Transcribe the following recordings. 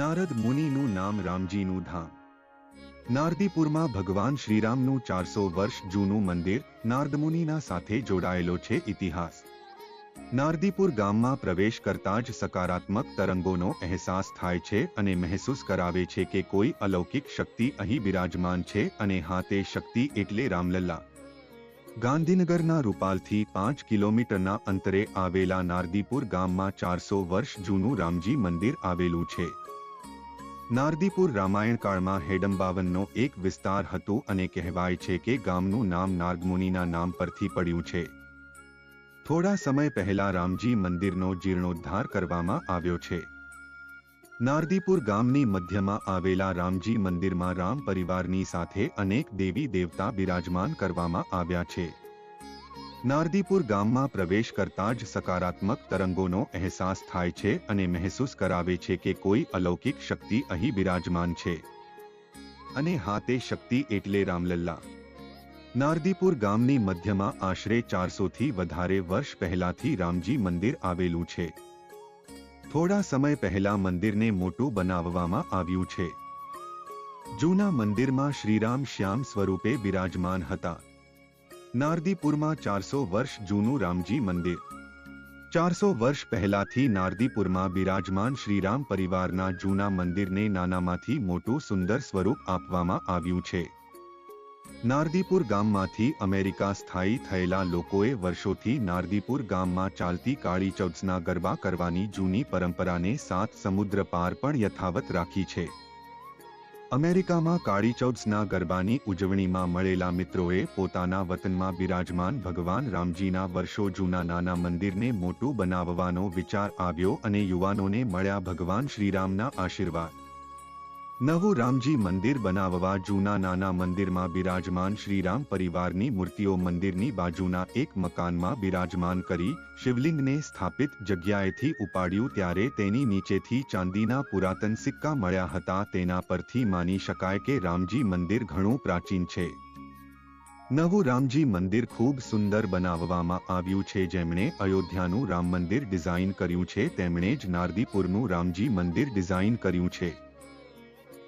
નારદ મુનિનું નામ રામજીનું ધામ. નારદીપુરમાં ભગવાન શ્રીરામનું ચારસો વર્ષ જૂનું મંદિર નારદમુનિના સાથે જોડાયેલો છે ઇતિહાસ. નારદીપુર ગામમાં પ્રવેશ કરતા જ સકારાત્મક તરંગોનો અહેસાસ થાય છે અને મહેસૂસ કરાવે છે કે કોઈ અલૌકિક શક્તિ અહીં બિરાજમાન છે અને હા, તે શક્તિ એટલે રામલલ્લા. ગાંધીનગરના રૂપાલથી પાંચ કિલોમીટરના અંતરે આવેલા નારદીપુર ગામમાં ચારસો વર્ષ જૂનું રામજી મંદિર આવેલું છે. નારદીપુર રામાયણ કાળમાં હેડમ્બાવનનો એક વિસ્તાર હતું અને કહેવાય છે કે ગામનું નામ નાગમુનિના નામ પરથી પડ્યું છે. થોડા સમય પહેલા રામજી મંદિરનો જીર્ણોદ્ધાર કરવામાં આવ્યો છે. નારદીપુર ગામની મધ્યમાં આવેલા રામજી મંદિરમાં રામ પરિવારની સાથે અનેક દેવી દેવતા બિરાજમાન કરવામાં આવ્યા છે. નારદીપુર ગામમાં પ્રવેશ કરતા જ સકારાત્મક તરંગોનો અહેસાસ થાય છે અને મહેસૂસ કરાવે છે કે કોઈ અલૌકિક શક્તિ અહીં બિરાજમાન છે. અને હા, તે શક્તિ એટલે રામલલ્લા. નારદીપુર ગામની મધ્યમાં આશરે ચારસોથી વધારે વર્ષ પહેલાથી રામજી મંદિર આવેલું છે. થોડા સમય પહેલા મંદિરને મોટું બનાવવામાં આવ્યું છે. જૂના મંદિરમાં શ્રીરામ શ્યામ સ્વરૂપે બિરાજમાન હતા. નારદીપુરમાં ચારસો વર્ષ જૂનું રામજી મંદિર. ચારસો વર્ષ પહેલાથી નારદીપુરમાં બિરાજમાન શ્રીરામ પરિવારના જૂના મંદિરને નાનામાંથી મોટું સુંદર સ્વરૂપ આપવામાં આવ્યું છે. નારદીપુર ગામમાંથી અમેરિકા સ્થાયી થયેલા લોકોએ વર્ષોથી નારદીપુર ગામમાં ચાલતી કાળી ચૌદસના ગરબા કરવાની જૂની પરંપરાને સાત સમુદ્ર પાર પણ યથાવત રાખી છે. અમેરિકામાં કાળી ચૌદસના ગરબાની ઉજવણીમાં મળેલા મિત્રોએ પોતાના વતનમાં બિરાજમાન ભગવાન રામજીના વર્ષો જૂના નાના મંદિરને મોટું બનાવવાનો વિચાર આવ્યો અને યુવાનોને મળ્યા ભગવાન શ્રીરામના આશીર્વાદ. નવું રામજી મંદિર બનાવવા જૂના નાના મંદિરમાં બિરાજમાન શ્રીરામ પરિવારની મૂર્તિઓ મંદિરની બાજુના એક મકાનમાં બિરાજમાન કરી શિવલિંગને સ્થાપિત જગ્યાએથી ઉપાડ્યું ત્યારે તેની નીચેથી ચાંદીના પુરાતન સિક્કા મળ્યા હતા. તેના પરથી માની શકાય કે રામજી મંદિર ઘણું પ્રાચીન છે. નવું રામજી મંદિર ખૂબ સુંદર બનાવવામાં આવ્યું છે. જેમણે અયોધ્યાનું રામ મંદિર ડિઝાઇન કર્યું છે, તેમણે જ નારદીપુરનું રામજી મંદિર ડિઝાઇન કર્યું છે.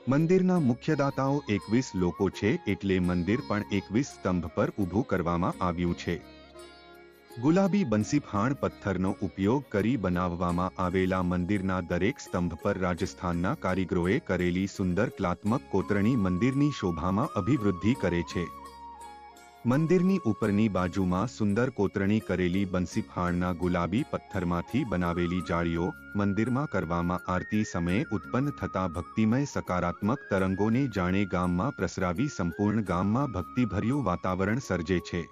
મંદિરના મુખ્યદાતાઓ એકવીસ લોકો છે એટલે મંદિર પણ એકવીસ સ્તંભ પર ઊભું કરવામાં આવ્યું છે. ગુલાબી બંસીફાણ પથ્થરનો ઉપયોગ કરી બનાવવામાં આવેલા મંદિરના દરેક સ્તંભ પર રાજસ્થાનના કારીગરોએ કરેલી સુંદર કલાત્મક કોતરણી મંદિરની શોભામાં અભિવૃદ્ધિ કરે છે. મંદિરની ઉપરની બાજુમાં સુંદર કોતરણી કરેલી બંસીફાળના ગુલાબી પથ્થરમાંથી બનાવેલી જાળીઓ મંદિરમાં કરવામાં આરતી સમયે ઉત્પન્ન થતા ભક્તિમય સકારાત્મક તરંગોને જાણે ગામમાં પ્રસરાવી સંપૂર્ણ ગામમાં ભક્તિભર્યું વાતાવરણ સર્જે છે.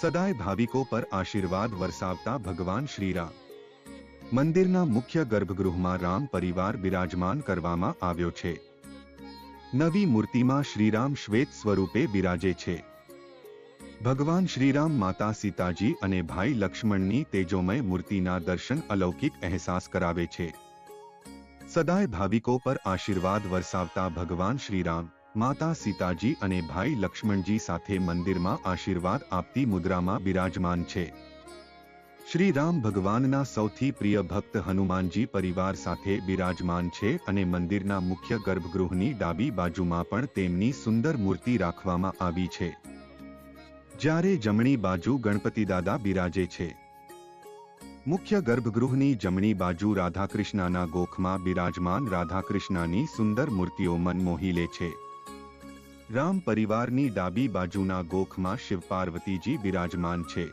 સદાય ભાવિકો પર આશીર્વાદ વરસાવતા ભગવાન શ્રીરામ. મંદિરના મુખ્ય ગર્ભગૃહમાં રામ પરિવાર બિરાજમાન કરવામાં આવ્યો છે. નવી મૂર્તિમાં શ્રીરામ શ્વેત સ્વરૂપે બિરાજે છે. ભગવાન શ્રીરામ માતા સીતાજી અને ભાઈ લક્ષ્મણની તેજોમય મૂર્તિના દર્શન અલૌકિક અહેસાસ કરાવે છે. સદાય ભાવિકો પર આશીર્વાદ વરસાવતા ભગવાન શ્રીરામ, માતા સીતાજી અને ભાઈ લક્ષ્મણજી સાથે મંદિરમાં આશીર્વાદ આપતી મુદ્રામાં બિરાજમાન છે. શ્રી રામ ભગવાનના સૌથી પ્રિય ભક્ત હનુમાનજી પરિવાર સાથે બિરાજમાન છે અને મંદિરના મુખ્ય ગર્ભગૃહની ડાબી બાજુમાં પણ તેમની સુંદર મૂર્તિ રાખવામાં આવી છે. જ્યારે જમણી બાજુ ગણપતિદાદા બિરાજે છે. મુખ્ય ગર્ભગૃહની જમણી બાજુ રાધાકૃષ્ણના ગોખમાં બિરાજમાન રાધાકૃષ્ણની સુંદર મૂર્તિઓ મન મોહી લે છે. રામ પરિવારની ડાબી બાજુના ગોખમાં શિવપાર્વતીજી બિરાજમાન છે.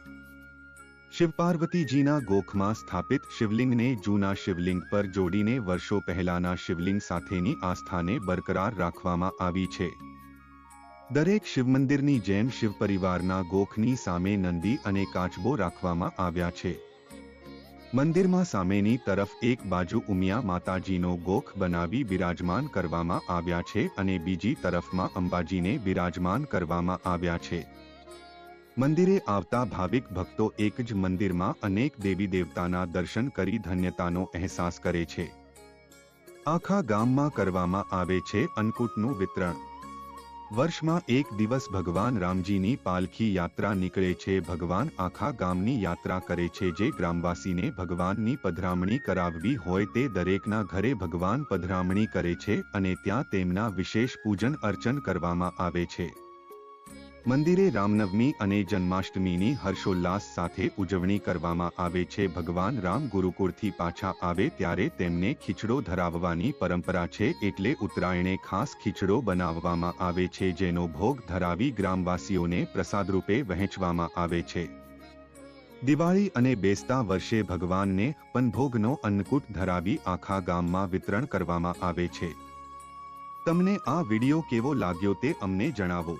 શિવપાર્વતીજીના ગોખમાં સ્થાપિત શિવલિંગને જૂના શિવલિંગ પર જોડીને વર્ષો પહેલાના શિવલિંગ સાથેની આસ્થાને બરકરાર રાખવામાં આવી છે. દરેક શિવમંદિરની જેમ શિવ પરિવારના ગોખની સામે નંદી અને કાચબો રાખવામાં આવ્યા છે. મંદિરમાં સામેની તરફ એક બાજુ ઉમિયા માતાજીનો ગોખ બનાવી બિરાજમાન કરવામાં આવ્યા છે અને બીજી તરફમાં અંબાજીને બિરાજમાન કરવામાં આવ્યા છે. મંદિરે આવતા ભાવિક ભક્તો એક જ મંદિરમાં અનેક દેવી દેવતાના દર્શન કરી ધન્યતાનો અહેસાસ કરે છે. આખા ગામમાં કરવામાં આવે છે અન્નકૂટનું વિતરણ. વર્ષમાં એક દિવસ ભગવાન રામજીની પાલખી યાત્રા નીકળે છે. ભગવાન આખા ગામની યાત્રા કરે છે જે ગ્રામવાસીને ભગવાનની પધરામણી કરાવવી હોય તે દરેકના ઘરે ભગવાન પધરામણી કરે છે અને ત્યાં તેમના વિશેષ પૂજન અર્ચન કરવામાં આવે છે. મંદિરે રામનવમી અને જન્માષ્ટમીની હર્ષોલ્લાસ સાથે ઉજવણી કરવામાં આવે છે. ભગવાન રામ ગુરુકુળથી પાછા આવે ત્યારે તેમને ખીચડો ધરાવવાની પરંપરા છે એટલે ઉત્તરાયણે ખાસ ખીચડો બનાવવામાં આવે છે, જેનો ભોગ ધરાવી ગ્રામવાસીઓને પ્રસાદરૂપે વહેંચવામાં આવે છે. દિવાળી અને બેસતા વર્ષે ભગવાનને પનભોગનો અન્નકૂટ ધરાવી આખા ગામમાં વિતરણ કરવામાં આવે છે. તમને આ વિડિયો કેવો લાગ્યો તે અમને જણાવો.